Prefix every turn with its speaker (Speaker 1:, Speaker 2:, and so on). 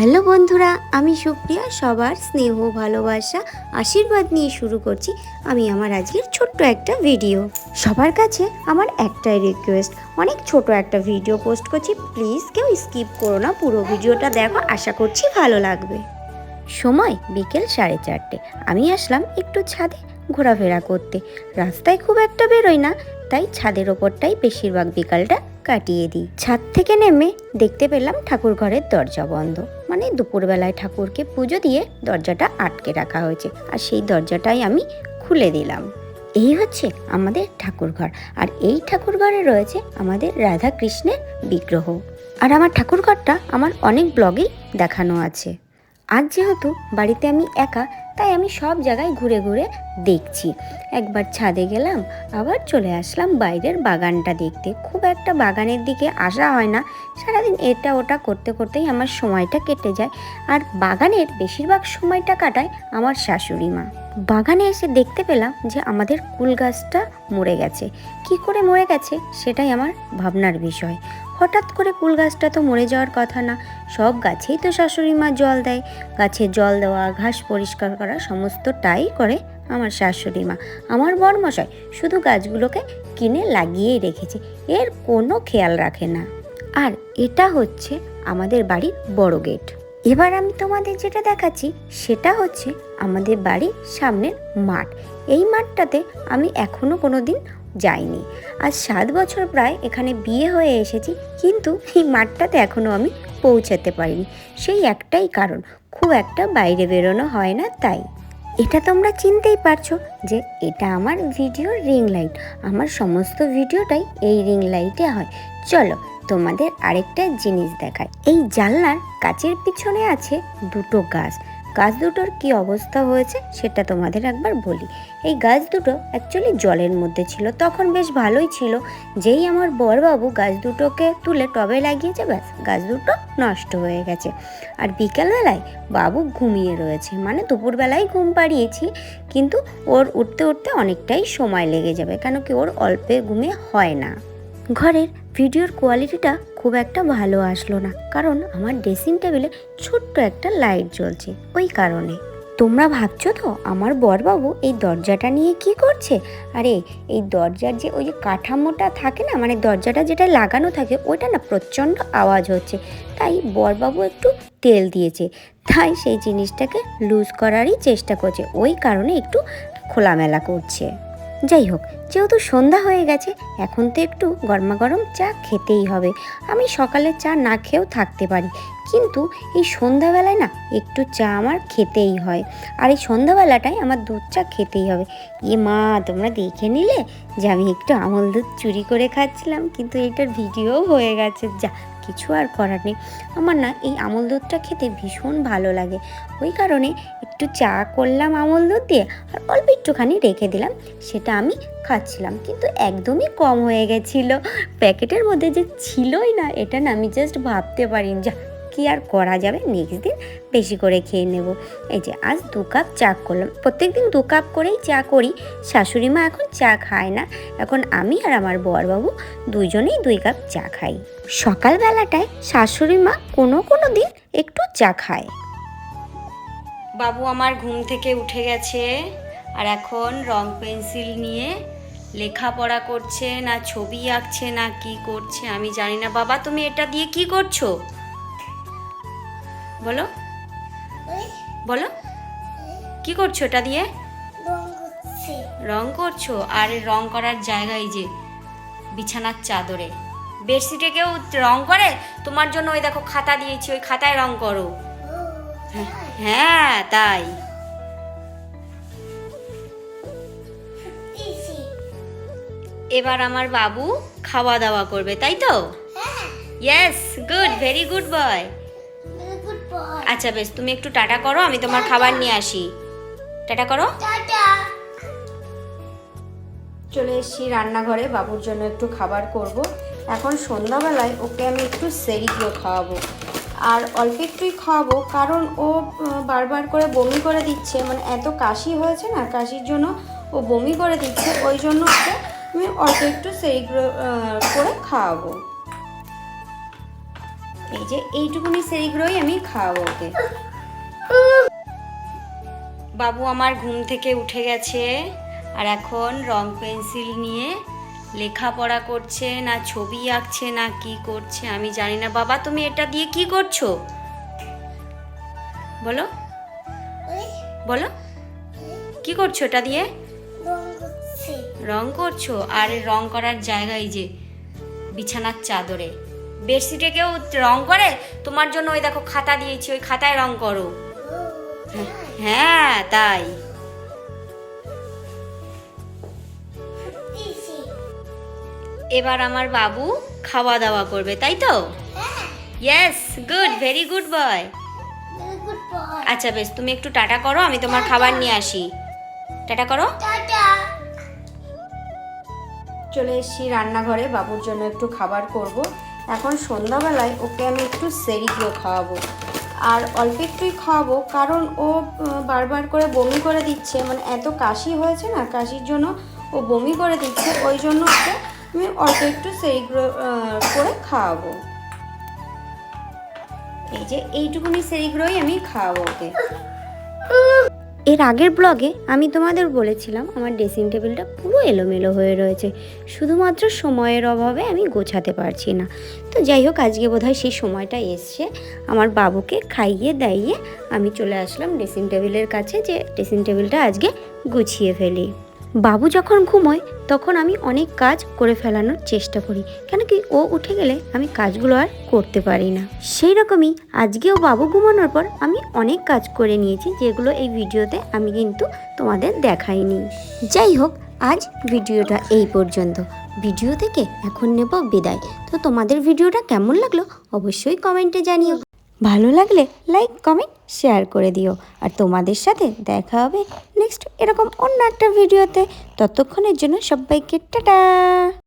Speaker 1: Hello বন্ধুরা, আমি সুপ্রিয়া, সবার স্নেহ, ভালোবাসা, আশীর্বাদ নিয়ে শুরু করছি আমি আমার আজকের ছোট্ট একটা ভিডিও সবার কাছে আমার একটাই রিকোয়েস্ট অনেক ছোট একটা ভিডিও পোস্ট করছি প্লিজ কেউ স্কিপ করো না, পুরো ভিডিওটা দেখো, আশা করছি ভালো লাগবে। সময় বিকেল সাড়ে চারটে, আমি আসলাম একটু ছাদে ঘোরাফেরা করতে। রাস্তায় খুব একটা বেরোয় না, তাই ছাদের ওপরটাই বেশিরভাগ বিকালটা কাটিয়ে দিই। ছাদ থেকে নেমে দেখতে পেলাম ঠাকুর ঘরের দরজা বন্ধ। মানে দুপুরবেলায় ঠাকুরকে পুজো দিয়ে দরজাটা আটকে রাখা হয়েছে। আর সেই দরজাটাই আমি খুলে দিলাম। এই হচ্ছে আমাদের ঠাকুর ঘর। আর এই ঠাকুর ঘরে রয়েছে আমাদের রাধা কৃষ্ণের বিগ্রহ। আর আমার ঠাকুর ঘরটা আমার অনেক ব্লগেই দেখানো আছে। আজ যেহেতু বাড়িতে আমি একা তাই আমি সব জায়গায় ঘুরে ঘুরে দেখছি। একবার ছাদে গেলাম, আবার চলে আসলাম বাইরের বাগানটা দেখতে। খুব একটা বাগানের দিকে আসা হয় না। সারাদিন এটা ওটা করতে করতেই আমার সময়টা কেটে যায়। আর বাগানের বেশিরভাগ সময়টা কাটায় আমার শাশুড়ি মা। বাগানে এসে দেখতে পেলাম যে আমাদের কুল গাছটা মরে গেছে। কি করে মরে গেছে সেটাই আমার ভাবনার বিষয়। হঠাৎ করে কুল গাছটা তো মরে যাওয়ার কথা না। সব গাছেই তো শাশুড়ি মা জল দেয়। গাছে জল দেওয়া, ঘাস পরিষ্কার করা সমস্তটাই করে আমার শাশুড়ি মা। আমার বরমশাই শুধু গাছগুলোকে কিনে লাগিয়েই রেখেছে। এর কোনো খেয়াল রাখে না। আর এটা হচ্ছে আমাদের বাড়ির বড় গেট। এবার আমি তোমাদের যেটা দেখাচ্ছি, সেটা হচ্ছে আমাদের বাড়ির সামনের মাঠ। এই মাঠটাতে আমি এখনও কোনো দিন যাইনি। আজ সাত বছর প্রায় এখানে বিয়ে হয়ে এসেছি, কিন্তু এই মাঠটাতে এখনও আমি পৌঁছাতে পারিনি। সেই একটাই কারণ, খুব একটা বাইরে বেরোনো হয় না তাই। এটা তোমরা চিনতেই পারছ যে এটা আমার ভিডিও রিং লাইট। আমার সমস্ত ভিডিওটাই এই রিং লাইটে হয়। চলো তোমাদের আরেকটা জিনিস দেখায় এই জানলার কাচের পিছনে আছে দুটো গাছ। গাছ দুটোর কি অবস্থা হয়েছে সেটা তোমাদের একবার বলি। এই গাছ দুটো অ্যাকচুয়ালি জলের মধ্যে ছিল, তখন বেশ ভালোই ছিল। যেই আমার বরবাবু গাছ দুটোকে তুলে টবে লাগিয়েছে, ব্যাস, গাছ দুটো নষ্ট হয়ে গেছে। আর বিকালবেলায় বাবু ঘুমিয়ে রয়েছে মানে দুপুরবেলায় ঘুম পাড়িয়েছি, কিন্তু ওর উঠতে উঠতে অনেকটাই সময় লেগে যাবে, কেন কি ওর অল্পে ঘুমে হয় না। ঘরের ভিডিওর কোয়ালিটিটা খুব একটা ভালো আসলো না, কারণ আমার ড্রেসিং টেবিলে ছোট্ট একটা লাইট জ্বলছে ওই কারণে। তোমরা ভাবছ তো, আমার বরবাবু এই দরজাটা নিয়ে কি করছে? আরে, এই দরজার যে ওই যে কাঠামোটা থাকে না মানে দরজাটা যেটা লাগানো থাকে, ওইটা না প্রচণ্ড আওয়াজ হচ্ছে। তাই বরবাবু একটু তেল দিয়েছে। তাই সেই জিনিসটাকে লুজ করারই চেষ্টা করছে। ওই কারণে একটু খোলামেলা করছে। যাই হোক, যেহেতু সন্ধ্যা হয়ে গেছে, এখন তো একটু গরমাগরম চা খেতেই হবে। আমি সকালে চা না খেয়েও থাকতে পারি, কিন্তু এই সন্ধ্যাবেলায় না একটু চা আমার খেতেই হয়। আর এই সন্ধ্যাবেলাটায় আমার দুধ চা খেতেই হবে। এ মা, তোমরা দেখে নিলে যে আমি একটু আমল দুধ চুরি করে খাচ্ছিলাম, কিন্তু এইটার ভিডিও হয়ে গেছে। যা, কিছু আর করার নেই। আমার না এই আমল দুধটা খেতে ভীষণ ভালো লাগে। ওই কারণে একটু চা করলাম আমল দুধ দিয়ে আর অল্প একটুখানি রেখে দিলাম, সেটা আমি খাচ্ছিলাম। কিন্তু একদমই কম হয়ে গেছিল। প্যাকেটের মধ্যে যে ছিলই না, এটা না আমি জাস্ট ভাবতে পারিনি যা কি আর করা যাবে নেক্সট দিন বেশি করে খেয়ে নেব। এই যে আজ দু কাপ চা করলাম। প্রত্যেক দিন দু কাপ করেই চা করি। শাশুড়ি মা এখন চা খায় না। এখন আমি আর আমার বরবাবু দুইজনেই দুই কাপ চা খাই। সকালবেলাটায় শাশুড়ি মা কোনো কোনো দিন একটু চা খায়। বাবু আমার ঘুম থেকে উঠে গেছে আর এখন রং পেন্সিল নিয়ে লেখাপড়া করছে না ছবি আঁকছে না কি করছে আমি জানি না। বাবা তুমি এটা দিয়ে কি করছ? বলো। বলো। কি করছ এটা দিয়ে? রং করছ। আর রং করার জায়গায় যে বিছানার চাদরে। বেডশিটে কেউ রং করে? তোমার জন্য ওই দেখো খাতা দিয়েছি ওই খাতায় রং করো। হ্যাঁ। তাই। এবার আমার বাবু খাওয়া দাওয়া করবে তাই তো? Yes good very good boy আচ্ছা বেশ তুমি একটু টাটা করো আমি তোমার খাবার নিয়ে আসি। টাটা করো। চলে এসেছি রান্নাঘরে বাবুর জন্য একটু খাবার করব। এখন সন্ধ্যাবেলায় ওকে আমি একটু সেরিগুলো খাওয়াবো। আর অল্প একটুই খাওয়াবো। কারণ ও বারবার করে বমি করে দিচ্ছে। মানে এত কাশি হয়েছে না, কাশির জন্য ও বমি করে দিচ্ছে। ওই জন্য ওকে আমি অল্প একটু সেরিগুলো করে খাওয়াবো। এই যে এইটুকুনি সেরিগুলোই আমি খাওয়াবো ওকে। বাবু আমার ঘুম থেকে উঠে গেছে। আর এখন রং পেন্সিল নিয়ে লেখাপড়া করছে না ছবি আঁকছে না কি করছে আমি জানি না। বাবা তুমি এটা দিয়ে কি করছ? বলো। বলো। কি করছ এটা দিয়ে? রং করছ। আর রং করার জায়গায় যে বিছানার চাদরে। বেডশিটে কেউ রং করে? তোমার জন্য ওই দেখো খাতা দিয়েছি ওই খাতায় রং করো। হ্যাঁ তাই। এবার আমার বাবু খাওয়া দাওয়া করবে তাই তো? Yes good very good boy আচ্ছা বেশ তুমি একটু টাটা করো আমি তোমার খাবার নিয়ে আসি। টাটা করো। চলে এসেছি রান্নাঘরে বাবুর জন্য একটু খাবার করব। এখন সন্ধ্যাবেলায় ওকে আমি একটু সেরিগুলো খাওয়াবো। আর অল্প একটুই খাওয়াবো কারণ ও বারবার করে বমি করে দিচ্ছে। মানে এত কাশি হয়েছে না কাশির জন্য ও বমি করে দিচ্ছে ওই জন্য ওকে আমি অল্প একটু আহ, করে খাওয়াবো। এই যে এইটুকুনি সেরিগুলোই আমি খাওয়াবো ওকে। এর আগের ব্লগে আমি তোমাদের বলেছিলাম আমার ড্রেসিং টেবিলটা পুরো এলোমেলো হয়ে রয়েছে শুধুমাত্র সময়ের অভাবে আমি গোছাতে পারছি না। তো যাই হোক আজকে বোধহয় সেই সময়টা এসছে আমার বাবুকে খাইয়ে দাইয়ে আমি চলে আসলাম ড্রেসিং টেবিলের কাছে যে ড্রেসিং টেবিলটা আজকে গুছিয়ে ফেলি। বাবু যখন ঘুমোয়, তখন আমি অনেক কাজ করে ফেলানোর চেষ্টা করি। কেন কি ও উঠে গেলে আমি কাজগুলো আর করতে পারি না। সেই রকমই আজকেও বাবু ঘুমানোর পর আমি অনেক কাজ করে নিয়েছি, যেগুলো এই ভিডিওতে আমি কিন্তু তোমাদের দেখাইনি। যাই হোক, আজ ভিডিওটা এই পর্যন্ত। ভিডিও থেকে এখন নেব বিদায়। তো তোমাদের ভিডিওটা কেমন লাগল অবশ্যই কমেন্টে জানিও। ভালো লাগলে লাইক কমেন্ট শেয়ার করে দিও। আর তোমাদের সাথে দেখা হবে নেক্সট এরকম অন্য একটা ভিডিওতে ততক্ষণের জন্য সবাইকে টাটা!